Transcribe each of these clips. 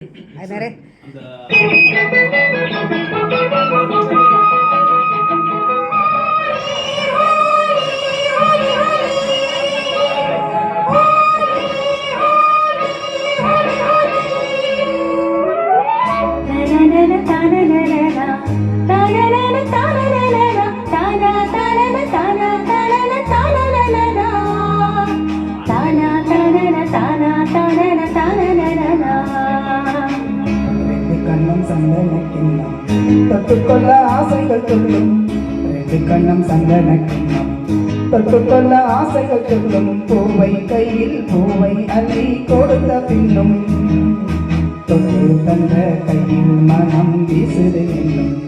அது நிறைய அந்த ரெண்டு தொட்டுக்கொள்ள ஆசைகள் சொல்லும் ரெண்டு கண்ணம் சந்தன கிண்ணம். தொட்டுக்கொள்ள ஆசைகள் சொல்லும் பூவை கையில் பூவை அள்ளி கொடுத்த பின்னும். தொட்டு தந்த கையில் மனம் வீசுது என்னும்.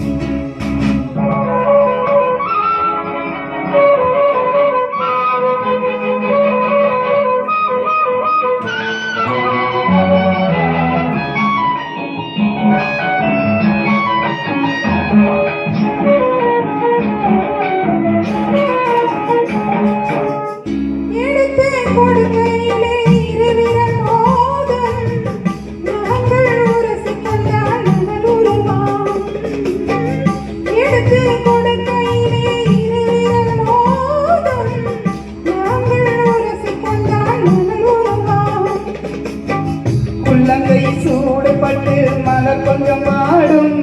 உள்ளங்கை சூடுபட்டு மலர் கொஞ்சம் ஆடும்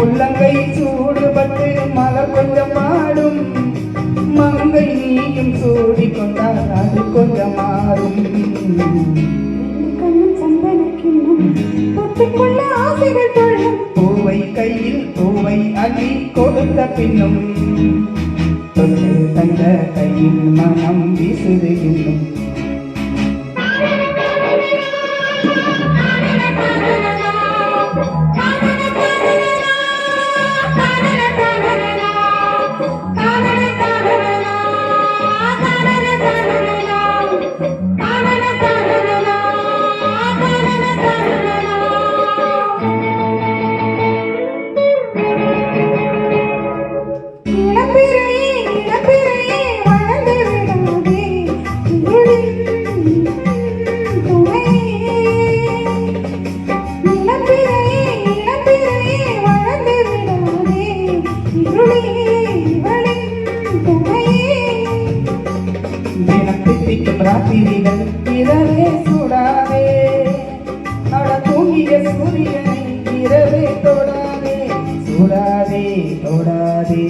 உள்ளங்கை சூடுபட்டு மலர் கொஞ்சம் ஆடும் மங்கை நீயும் சூடி கொண்டால் அது கொஞ்சம் மாறும். பூவை கையில் பூவை அள்ளி கொடுத்த பின்னும் தொட்டு தந்த கையில் மனம் வீசுது இன்னும். தித்திக்கும் ராத்திரிகள் இரவே சூடாதே. அட தூங்கிய சூரியனை இரவே தொடாதே. சூடாதே தொடாதே.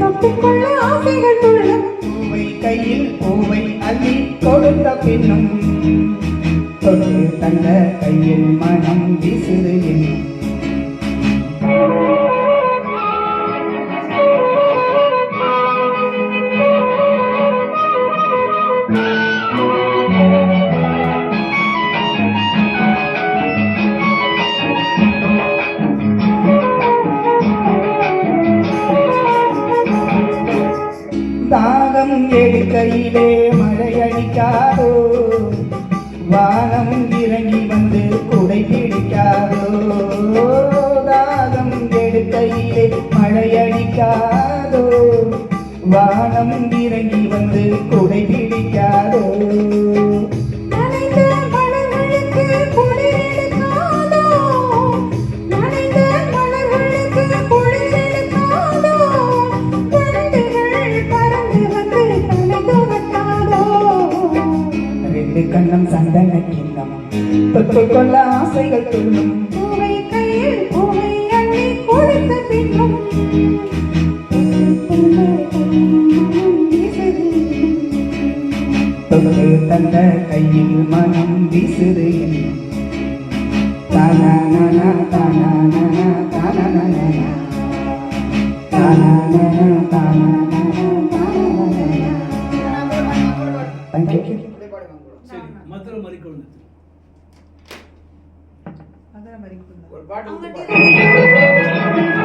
தொட்டுக்கொள்ள ஆசைகள். பூவை கையில் பூவை அள்ளி கொடுத்த பின்னும் தொட்டு தந்த கையில் மனம் வீசுது என்னும் எடுக்கையிலே மழை அடிக்காதோ வானம் இறங்கி வந்து குடை பிடிக்காதோ? தாகம் எடுக்கையிலே மழை அடிக்காதோ வானம் இறங்கி வந்து குடை தொட்டுக்கொள்ள ஆசைகள் துள்ளும் பூவை கையில் பூவை அள்ளி கொடுத்த பின்னும். தொட்டு தந்த கையில் மனம் வீசுது என்னும். தானானானா, தானானானா, தானானானா. தானானானா, தானானானா, தானானானா. Thank you. சரி மதுரை மறிக்கொண்டு சுதந்திரம் அளிக்கும்